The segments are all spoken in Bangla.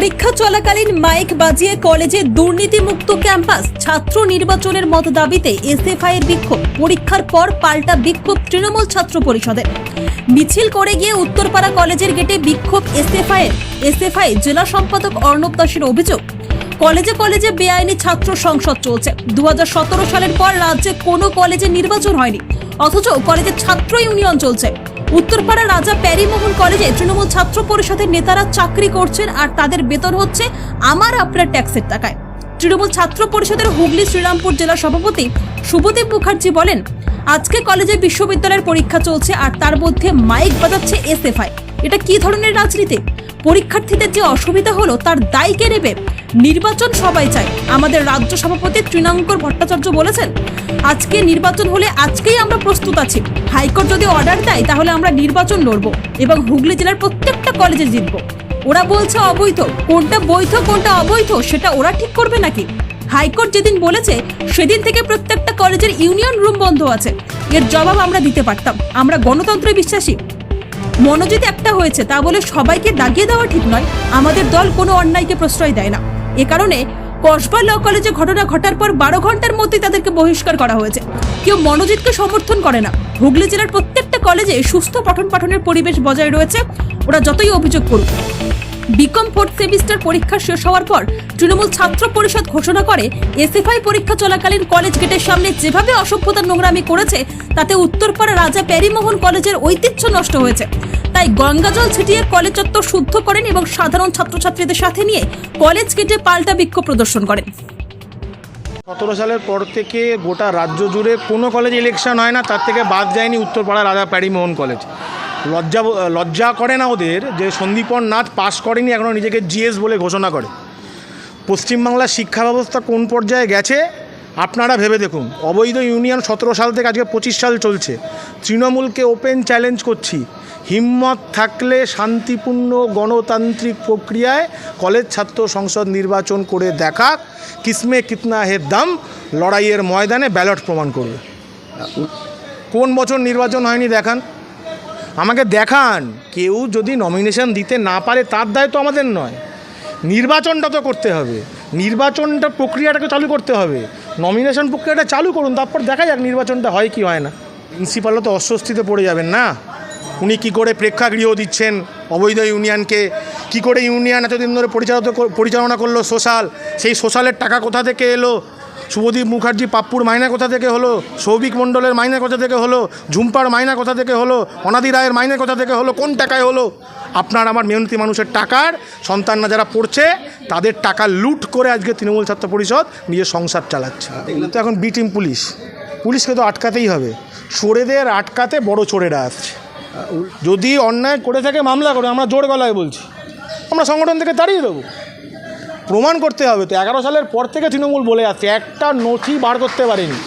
পরীক্ষা চলাকালীন মাইক বাজিয়ে কলেজে দুর্নীতিমুক্ত ক্যাম্পাস, ছাত্র নির্বাচনের মত দাবিতে এসএফআই এর বিক্ষোভ। পরীক্ষার পর পাল্টা বিক্ষোভ তৃণমূল ছাত্র পরিষদের। মিছিল করে গিয়ে উত্তরপাড়া কলেজের গেটে বিক্ষোভ এসএফআই এসএফআই জেলা সম্পাদক অর্ণব দাসের অভিযোগ, কলেজে কলেজে বেআইনি ছাত্র সংসদ চলছে। দু হাজার সতেরো সালের পর রাজ্যে কোনো কলেজে নির্বাচন হয়নি, অথচ কলেজে ছাত্র ইউনিয়ন চলছে। উত্তরপাড়া রাজা প্যারিমোহন কলেজে তৃণমূল ছাত্র পরিষদের নেতারা চাকরি করছেন আর তাদের বেতন হচ্ছে আমার আপনার ট্যাক্সের টাকায়। তৃণমূল ছাত্র পরিষদের হুগলি শ্রীরামপুর জেলা সভাপতি শুভদীপ মুখার্জি বলেন, আজকে কলেজে বিশ্ববিদ্যালয়ের পরীক্ষা চলছে আর তার মধ্যে মাইক বাজাচ্ছে এসএফআই এটা কি ধরনের রাজনীতি? পরীক্ষার্থীদের যে অসুবিধা হলো, তার দায় কে নেবে? নির্বাচন সবাই চায়। আমাদের রাজ্য সভাপতি তৃণাঙ্কর ভট্টাচার্য বলেছেন, আজকে নির্বাচন হলে আজকেই আমরা প্রস্তুত আছি। হাইকোর্ট যদি অর্ডার দেয়, তাহলে আমরা নির্বাচন লড়ব এবং হুগলি জেলার প্রত্যেকটা কলেজে জিতব। ওরা বলছে অবৈধ। কোনটা বৈধ, কোনটা অবৈধ, সেটা ওরা ঠিক করবে নাকি? হাইকোর্ট যেদিন বলেছে, সেদিন থেকে প্রত্যেকটা কলেজের ইউনিয়ন রুম বন্ধ আছে। এর জবাব আমরা দিতে পারতাম। আমরা গণতন্ত্রে বিশ্বাসী। মনোজিৎ একটা হয়েছে, তা বলে সবাইকে দাগিয়ে দেওয়া ঠিক নয়। আমাদের দল কোনো অন্যায়কে প্রশ্রয় দেয় না। এ কারণে কসবা ল কলেজে ঘটনা ঘটার পর বারো ঘণ্টার মধ্যে তাদেরকে বহিষ্কার করা হয়েছে। কেউ মনোজিৎকে সমর্থন করে না। হুগলি জেলার প্রত্যেকটা কলেজে সুস্থ পঠন পাঠনের পরিবেশ বজায় রয়েছে। ওরা যতই অভিযোগ করুক। বিকম ফোর্থ সেমিস্টার পরীক্ষা শেষ হওয়ার পর তৃণমূল ছাত্র পরিষদ ঘোষণা করে এসএফআই পরীক্ষা চলাকালীন কলেজ গেটের সামনে যেভাবে অসভ্যতার নোংরামি করেছে, তাতে উত্তরপাড়া রাজা প্যারিমোহন কলেজের ঐতিহ্য নষ্ট হয়েছে। তাই গঙ্গাজল ছিটিয়ে কলেজ চত্বর শুদ্ধ করেন এবং সাধারণ ছাত্রছাত্রীদের সাথে নিয়ে কলেজ গেটে পাল্টা বিক্ষোভ প্রদর্শন করেন। সতেরো সালের পর থেকে গোটা রাজ্য জুড়ে কোনো কলেজ ইলেকশন হয় না, তার থেকে বাদ যায়নি উত্তরপাড়া রাজা প্যারিমোহন কলেজ। লজ্জা লজ্জা করে না ওদের যে সন্দীপন নাথ পাস করেনি এখনও নিজেকে জিএস বলে ঘোষণা করে। পশ্চিমবাংলার শিক্ষা ব্যবস্থা কোন পর্যায়ে গেছে, আপনারা ভেবে দেখুন। অবৈধ ইউনিয়ন সতেরো সাল থেকে আজকে পঁচিশ সাল চলছে। তৃণমূলকে ওপেন চ্যালেঞ্জ করছি। হিম্মত থাকলে শান্তিপূর্ণ গণতান্ত্রিক প্রক্রিয়ায় কলেজ ছাত্র সংসদ নির্বাচন করে দেখাক কিসমে কিতনা হে দাম, লড়াইয়ের ময়দানে ব্যালট প্রমাণ করবে। কোন বছর নির্বাচন হয়নি দেখান। আমাকে দেখান। কেউ যদি নমিনেশন দিতে না পারে, তার দায় তো আমাদের নয়। নির্বাচনটা তো করতে হবে। নির্বাচনটা প্রক্রিয়াটাকে চালু করতে হবে। নমিনেশন প্রক্রিয়াটা চালু করুন, তারপর দেখা যাক নির্বাচনটা হয় কি হয় না। প্রিন্সিপালও তো অস্বস্তিতে পড়ে যাবেন না। উনি কি করে প্রেক্ষাগৃহ দিচ্ছেন অবৈধ ইউনিয়নকে? কি করে ইউনিয়ন এতদিন ধরে পরিচালিত পরিচালনা করল সোশ্যাল? সেই সোশ্যালের টাকা কোথা থেকে এলো? শুভদীপ মুখার্জি পাপ্পুর মাইনা কোথা থেকে হলো? সৌভিক মণ্ডলের মাইনা কোথা থেকে হলো? ঝুম্পার মাইনা কোথা থেকে হলো? অনাদি রায়ের মাইনা কোথা থেকে হলো? কোন টাকায় হলো? আপনার আমার মেহনতি মানুষের টাকার সন্তানরা যারা পড়ছে, তাদের টাকা লুট করে আজকে তৃণমূল ছাত্র পরিষদ নিজের সংসার চালাচ্ছে। তো এখন বি টিম পুলিশ। পুলিশকে তো আটকাতেই হবে। চোরেদের আটকাতে বড় চোরেরা আসছে। যদি অন্যায় করে থাকে, মামলা করে। আমরা জোর গলায় বলছি। আমরা সংগঠন থেকে তাড়িয়ে দেবো। প্রমাণ করতে হবে তো এগারো সালের পর থেকে তৃণমূল বলে যাচ্ছে একটা নথি বার করতে পারেনি।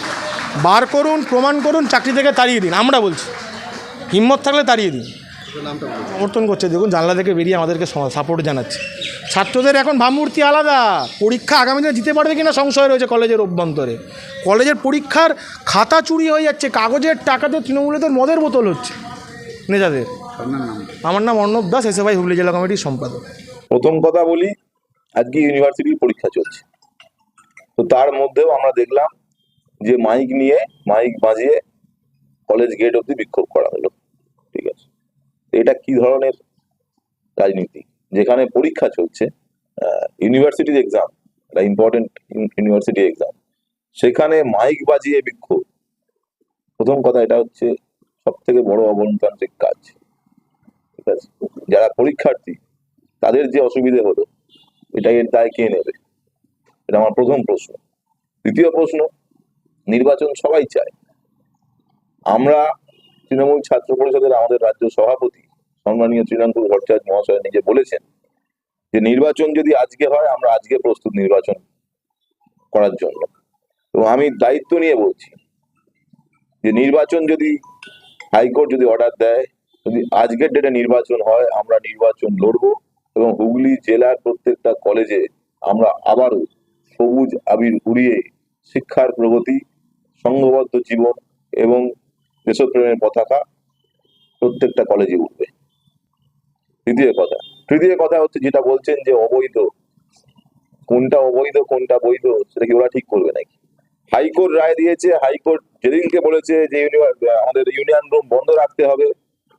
বার করুন প্রমাণ করুন চাকরি থেকে তাড়িয়ে দিন আমরা বলছি। হিম্মত থাকলে তাড়িয়ে দিন। সমর্থন করছে দেখুন জানলা থেকে বেরিয়ে আমাদেরকে সাপোর্ট জানাচ্ছে। ছাত্রদের এখন ভাবমূর্তি আলাদা পরীক্ষা আগামী দিনে দিতে পারবে কিনা সংশয় রয়েছে কলেজের অভ্যন্তরে। কলেজের পরীক্ষার খাতা চুরি হয়ে যাচ্ছে কাগজের টাকাতে তৃণমূলেদের মদের বোতল হচ্ছে নেজাদের আমার নাম অর্ণব দাস এসে ভাই হুগলি জেলা কমিটির সম্পাদক। প্রথম কথা বলি আজকে ইউনিভার্সিটির পরীক্ষা চলছে। তো তার মধ্যেও আমরা দেখলাম যে মাইক নিয়ে, মাইক বাজিয়ে কলেজ গেট অব্দি বিক্ষোভ করা হলো। ঠিক আছে? এটা কি ধরনের রাজনীতি? যেখানে পরীক্ষা চলছে ইউনিভার্সিটির এক্সাম একটা ইম্পর্টেন্ট ইউনিভার্সিটি এক্সাম সেখানে মাইক বাজিয়ে বিক্ষোভ। প্রথম কথা এটা হচ্ছে সব থেকে বড় অগণতান্ত্রিক কাজ। ঠিক আছে? যারা পরীক্ষার্থী, তাদের যে অসুবিধে হলো এটা এর দায় কে নেবে? এটা আমার প্রথম প্রশ্ন। দ্বিতীয় প্রশ্ন, নির্বাচন সবাই চায়। আমরা তৃণমূল ছাত্র পরিষদের আমাদের রাজ্য সভাপতি সম্মানীয় তৃণাঙ্কুর ভট্টাচার্য মহাশয় নিজে বলেছেন যে, নির্বাচন যদি আজকে হয়, আমরা আজকে প্রস্তুত নির্বাচন করার জন্য। এবং আমি দায়িত্ব নিয়ে বলছি যে, নির্বাচন যদি হাইকোর্ট যদি অর্ডার দেয়, যদি আজকের ডেটে নির্বাচন হয়, আমরা নির্বাচন লড়বো। এবং হুগলি জেলার প্রত্যেকটা কলেজে আমরা আবারও সবুজ আবির উড়িয়ে শিক্ষার প্রগতি, সংঘবদ্ধ জীবন এবং দেশপ্রেমের পতাকা প্রত্যেকটা কলেজে উঠবে। তৃতীয় কথা তৃতীয় কথা হচ্ছে যেটা বলছেন যে অবৈধ। কোনটা অবৈধ, কোনটা বৈধ, সেটা কি ওরা ঠিক করবে নাকি? হাইকোর্ট রায় দিয়েছে, হাইকোর্ট যেদিনকে বলেছে যে আমাদের ইউনিয়ন রুম বন্ধ রাখতে হবে।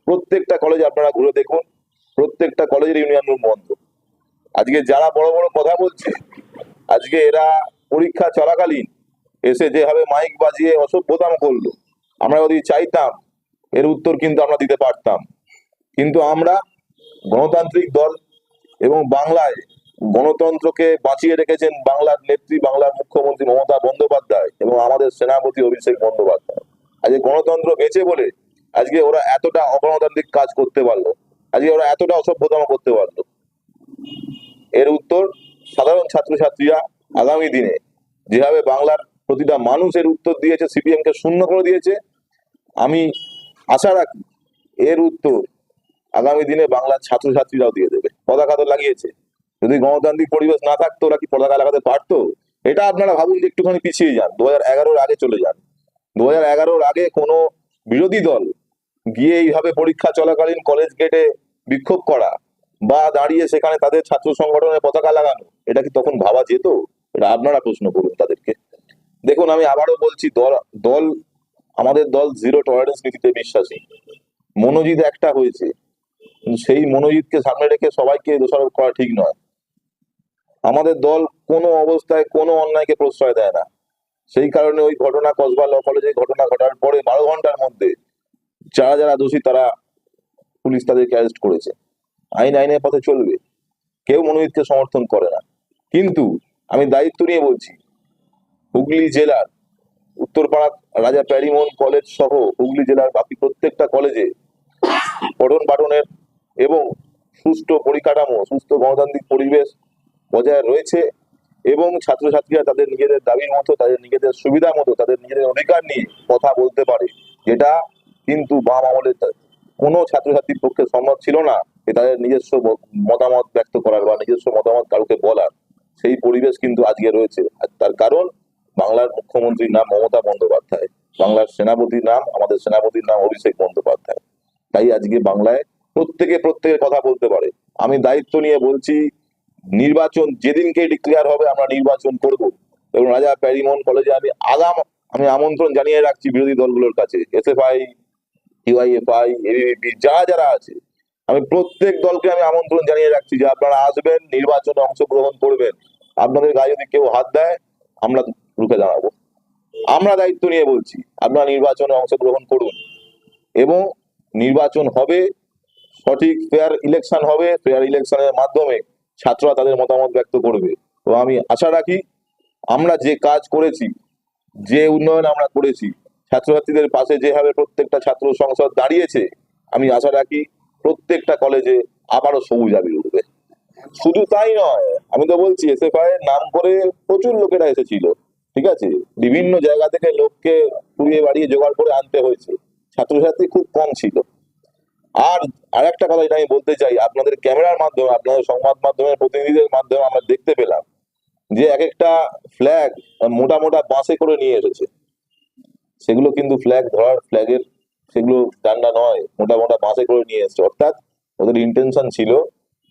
প্রত্যেকটা কলেজ আপনারা ঘুরে দেখুন। প্রত্যেকটা কলেজের ইউনিয়ন রুম বন্ধ। আজকে যারা বড় বড় কথা বলছে, আজকে এরা পরীক্ষা চলাকালীন এসে যেভাবে মাইক বাজিয়ে অসভ্যতাম করল, আমরা যদি চাইতাম, এর উত্তর কিন্তু আমরা দিতে পারতাম। কিন্তু আমরা গণতান্ত্রিক দল এবং বাংলায় গণতন্ত্রকে বাঁচিয়ে রেখেছেন বাংলার নেত্রী, বাংলার মুখ্যমন্ত্রী মমতা বন্দ্যোপাধ্যায় এবং আমাদের সেনাপতি অভিষেক বন্দ্যোপাধ্যায়। আজকে গণতন্ত্র বেঁচে বলে আজকে ওরা এতটা অগণতান্ত্রিক কাজ করতে পারল। আজকে ওরা এতটা অসভ্যতম করতে পারল। এর উত্তর সাধারণ ছাত্রছাত্রীরা আগামী দিনে যেভাবে বাংলার প্রতিটা মানুষ এর উত্তর দিয়েছে সিপিএম কে শূন্য করে দিয়েছে, আমি আশা রাখি এর উত্তর আগামী দিনে বাংলার ছাত্রছাত্রীরাও দিয়ে দেবে। পতাকা তো লাগিয়েছে। যদি গণতান্ত্রিক পরিবেশ না থাকতো, ওরা কি পতাকা লাগাতে পারতো? এটা আপনারা ভাবুন যে একটুখানি পিছিয়ে যান। দু হাজার আগে চলে যান। দু হাজার আগে কোনো বিরোধী দল গিয়ে এইভাবে পরীক্ষা চলাকালীন কলেজ গেটে বিক্ষোভ করা বা দাঁড়িয়ে সেখানে তাদের ছাত্র সংগঠনের পতাকা লাগানো, এটা কি তখন ভাবা যেত? এটা আপনারা প্রশ্ন করুন তাদেরকে। দেখুন, আমি আবারও বলছি, দল দল, আমাদের দল জিরো টলারেন্স নীতিতে বিশ্বাসী। মনোজিৎ একটা হয়েছে। সেই মনোজিৎকে সামনে রেখে সবাইকে দোষারোপ করা ঠিক নয়। আমাদের দল কোনো অবস্থায় কোনো অন্যায়কে প্রশ্রয় দেয় না। সেই কারণে ওই ঘটনা কসবা ল কলেজে ঘটনা ঘটার পরে বারো ঘণ্টার মধ্যে যারা যারা দোষী তারা পুলিশ তাদেরকে অ্যারেস্ট করেছে। আইন আইনের পথে চলবে। কেউ মনোজিৎকে সমর্থন করে না। কিন্তু আমি দায়িত্ব নিয়ে বলছি, হুগলি জেলার উত্তরপাড়া রাজা প্যারিমোহন কলেজ সহ হুগলি জেলার বাকি প্রত্যেকটা কলেজে পঠন পাঠনের এবং সুষ্ঠু পরিকাঠামো সুস্থ গণতান্ত্রিক পরিবেশ বজায় রয়েছে এবং ছাত্রছাত্রীরা তাদের নিজেদের দাবির মতো, তাদের নিজেদের সুবিধা মতো, তাদের নিজেদের অধিকার নিয়ে কথা বলতে পারে। যেটা কিন্তু বাম আমলের কোনো ছাত্রছাত্রীর পক্ষে সম্ভব ছিল না যে তাদের নিজস্ব মতামত ব্যক্ত করার বা নিজস্ব মতামত কাউকে বলার। সেই পরিবেশ কিন্তু আজকে রয়েছে। তার কারণ, বাংলার মুখ্যমন্ত্রীর নাম মমতা বন্দ্যোপাধ্যায়। বাংলার সেনাপতির নাম, আমাদের সেনাপতির নাম অভিষেক বন্দ্যোপাধ্যায়। তাই আজকে বাংলায় প্রত্যেকে প্রত্যেকের কথা বলতে পারে। আমি দায়িত্ব নিয়ে বলছি, নির্বাচন যেদিনকে ডিক্লেয়ার হবে আমরা নির্বাচন করব। এবং রাজা প্যারিমোহন কলেজে আমি আগাম, আমি আমন্ত্রণ জানিয়ে রাখছি বিরোধী দলগুলোর কাছে। এসএফআই ইউআইএফআই এবিপি যারা যারা আছে, আমি প্রত্যেক দলকে আমি আমন্ত্রণ জানিয়ে রাখছি যে আপনারা আসবেন, নির্বাচনে অংশগ্রহণ করবেন। আপনাদের গায়ে যদি কেউ হাত দেয়, আমরা রুখে দাঁড়াবো। আমরা দায়িত্ব নিয়ে বলছি, আপনারা নির্বাচনে অংশগ্রহণ করুন। এবং নির্বাচন হবে, সঠিক ফেয়ার ইলেকশন হবে ফেয়ার ইলেকশনের মাধ্যমে ছাত্ররা তাদের মতামত ব্যক্ত করবে। তো আমি আশা রাখি, আমরা যে কাজ করেছি, যে উন্নয়ন আমরা করেছি ছাত্রছাত্রীদের পাশে যেভাবে প্রত্যেকটা ছাত্র সংসদ দাঁড়িয়েছে, আমি আশা রাখি প্রত্যেকটা কলেজে আবারও সবুজ আবির উঠবে। শুধু তাই নয়, আমি তো বলছি এসএফআই এর নাম করে প্রচুর লোকেরা এসেছিল, ঠিক আছে? বিভিন্ন জায়গা থেকে লোককে পুড়িয়ে বাড়িয়ে জোগাড় করে আনতে হয়েছে, ছাত্রছাত্রী খুব কম ছিল। আর আরেকটা কথা যেটা আমি বলতে চাই, আপনাদের ক্যামেরার মাধ্যমে, আপনাদের সংবাদ মাধ্যমের প্রতিনিধিদের মাধ্যমে আমরা দেখতে পেলাম যে এক একটা ফ্ল্যাগ মোটা মোটা বাঁশে করে নিয়ে এসেছে। সেগুলো কিন্তু ফ্ল্যাগ ধরার ফ্ল্যাগের সেগুলো ডান্ডা নয়, মোটা মোটা বাঁশে করে নিয়ে এসেছে। অর্থাৎ ওদের ইন্টেনশন ছিল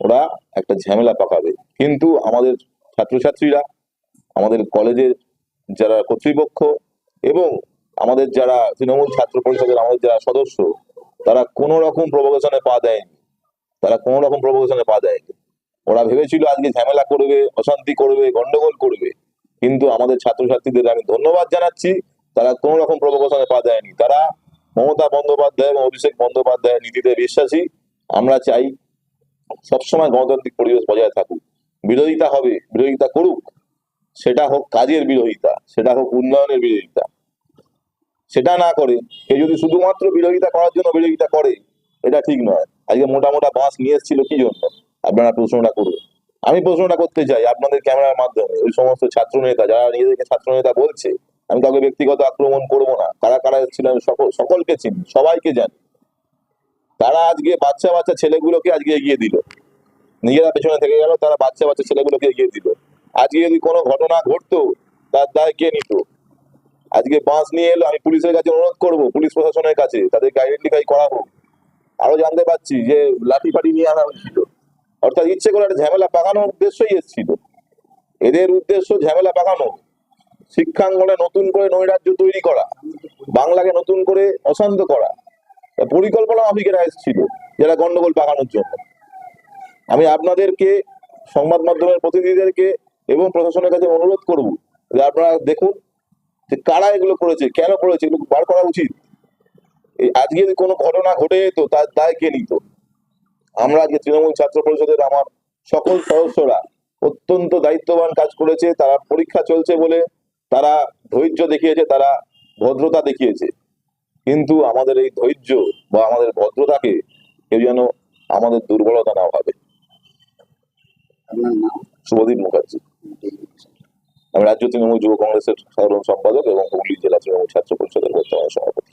ওরা একটা ঝামেলা পাকাবে। কিন্তু আমাদের ছাত্রছাত্রীরা, আমাদের কলেজের যারা কর্তৃপক্ষ এবং আমাদের যারা তৃণমূল ছাত্র পরিষদের আমাদের যারা সদস্য, তারা কোনো রকম প্রভোকেশনে পা দেয়নি। তারা কোনো রকম প্রভোকেশনে পা দেয়নি। ওরা ভেবেছিল আজকে ঝামেলা করবে, অশান্তি করবে, গন্ডগোল করবে। কিন্তু আমাদের ছাত্রছাত্রীদের আমি ধন্যবাদ জানাচ্ছি। তারা কোনো রকম প্রভোকেশনে পা দেয়নি। তারা মমতা বন্দ্যোপাধ্যায় এবং অভিষেক বন্দ্যোপাধ্যায়ের নীতিতে বিশ্বাসী। আমরা চাই সবসময় গণতান্ত্রিক পরিবেশ বজায় থাকুক। বিরোধিতা হবে, বিরোধিতা করুক, সেটা হোক কাজের বিরোধিতা, সেটা হোক উন্নয়নের বিরোধিতা। সেটা না করে, কেউ যদি শুধুমাত্র বিরোধিতা করার জন্য বিরোধিতা করে, এটা ঠিক নয়। আজকে মোটা মোটা বাঁশ নিয়ে এসেছিল কি জন্য? আপনারা প্রশ্নটা করুন। আমি প্রশ্নটা করতে চাই আপনাদের ক্যামেরার মাধ্যমে। ওই সমস্ত ছাত্র নেতা যারা নিজেদেরকে ছাত্র নেতা বলছে আমি কাউকে ব্যক্তিগত আক্রমণ করব না। কারা কারা এসেছিল আমি সকল সকলকে চিনি, সবাইকে জানি। তারা আজকে বাচ্চা বাচ্চা ছেলেগুলোকে আজকে এগিয়ে দিল। নিজেরা পেছনে থেকে গেল, তারা বাচ্চা বাচ্চা ছেলেগুলোকে এগিয়ে দিল। আজকে যদি কোনো ঘটনা ঘটতো, তার দায় কে নিত? আজকে বাস নিয়ে এলো, আমি পুলিশের কাছে অনুরোধ করব, পুলিশ প্রশাসনের কাছে তাদেরকে আইডেন্টিফাই করাবো। আরও জানতে পারছি যে লাঠি ফাটি নিয়ে আনা হয়েছিল। অর্থাৎ ইচ্ছে করে একটা ঝামেলা পাকানোর উদ্দেশ্যই এসেছিল। এদের উদ্দেশ্য ঝামেলা পাকানো। শিক্ষাঙ্গনে নতুন করে নৈরাজ্য তৈরি করা, বাংলাকে নতুন করে অশান্ত করা পরিকল্পনা মাফিকেরা এসেছিল যারা গন্ডগোল পাকানোর জন্য। আমি আপনাদেরকে, সংবাদ মাধ্যমের প্রতিনিধিদেরকে এবং প্রশাসনের কাছে অনুরোধ করব যে আপনারা দেখুন যে কারা এগুলো করেছে, কেন করেছে, এগুলো বার করা উচিত। আজকে যদি কোনো ঘটনা ঘটে যেত তার দায় কে নিত? আমরা আজকে তৃণমূল ছাত্র পরিষদের আমার সকল সদস্যরা অত্যন্ত দায়িত্ববান কাজ করেছে, তারা পরীক্ষা চলছে বলে তারা ধৈর্য দেখিয়েছে তারা ভদ্রতা দেখিয়েছে। কিন্তু আমাদের এই ধৈর্য বা আমাদের ভদ্রতাকে কেউ যেন আমাদের দুর্বলতা না ভাবে। শুভদীপ মুখার্জি। আমি রাজ্য তৃণমূল যুব কংগ্রেসের সাধারণ সম্পাদক এবং হুগলি জেলা তৃণমূল ছাত্র পরিষদের বর্তমান সভাপতি।